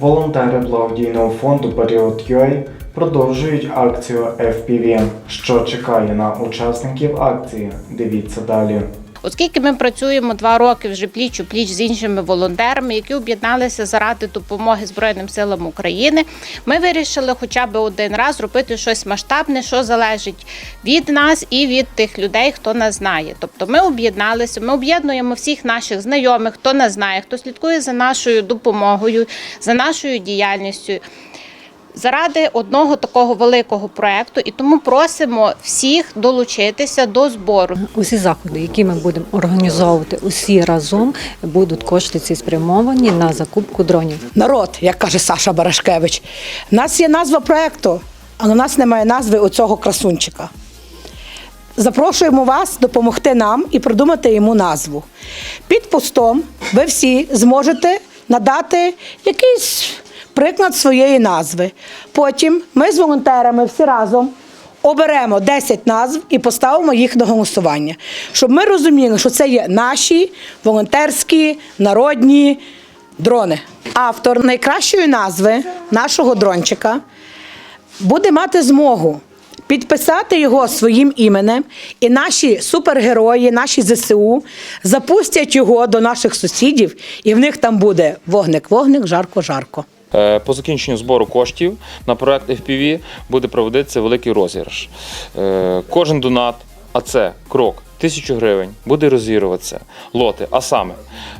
Волонтери благодійного фонду Період UA продовжують акцію FPV. Що чекає на учасників акції? Дивіться далі. Оскільки ми працюємо два роки вже пліч у пліч з іншими волонтерами, які об'єдналися заради допомоги Збройним силам України, ми вирішили хоча б один раз зробити щось масштабне, що залежить від нас і від тих людей, хто нас знає. Тобто ми об'єдналися, ми об'єднуємо всіх наших знайомих, хто нас знає, хто слідкує за нашою допомогою, за нашою діяльністю заради одного такого великого проекту, і тому просимо всіх долучитися до збору. Усі заходи, які ми будемо організовувати усі разом, будуть кошти ці спрямовані на закупку дронів. народ, як каже Саша Барашкевич. У нас є назва проекту, але у нас немає назви оцього красунчика. Запрошуємо вас допомогти нам і придумати йому назву. Під постом ви всі зможете надати якийсь приклад своєї назви. Потім ми з волонтерами всі разом оберемо 10 назв і поставимо їх на голосування, щоб ми розуміли, що це є наші волонтерські народні дрони. Автор найкращої назви нашого дрончика буде мати змогу підписати його своїм іменем, і наші супергерої, наші ЗСУ запустять його до наших сусідів, і в них там буде вогник-вогник, жарко-жарко. Е, По закінченню збору коштів на проект FPV буде проводитися великий розіграш. Е, Кожен донат, а це крок. Тисячу гривень буде розігруватися лоти, а саме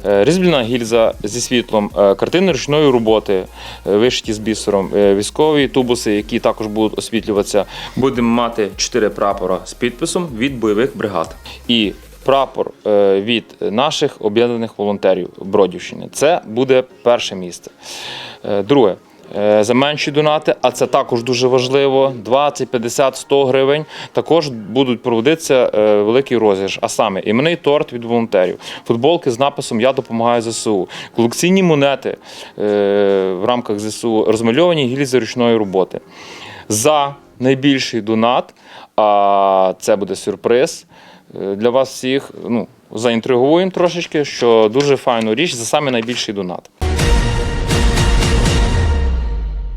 е, різьблена гільза зі світлом, картини ручної роботи, вишиті з бісером, військові тубуси, які також будуть освітлюватися. Будемо мати чотири прапора з підписом від бойових бригад. І прапор від наших об'єднаних волонтерів Бродівщини. Це буде перше місце. Е, Друге. е, За менші донати, а це також дуже важливо. 20, 50, 100 гривень. Також будуть проводитися е, великий розіграш, а саме іменний торт від волонтерів, футболки з написом Я допомагаю ЗСУ, колекційні монети в рамках ЗСУ, розмальовані гільзи ручної роботи. За найбільший донат, а це буде сюрприз для вас всіх. Ну, заінтригуємо трошечки, що дуже файну річ за саме найбільший донат.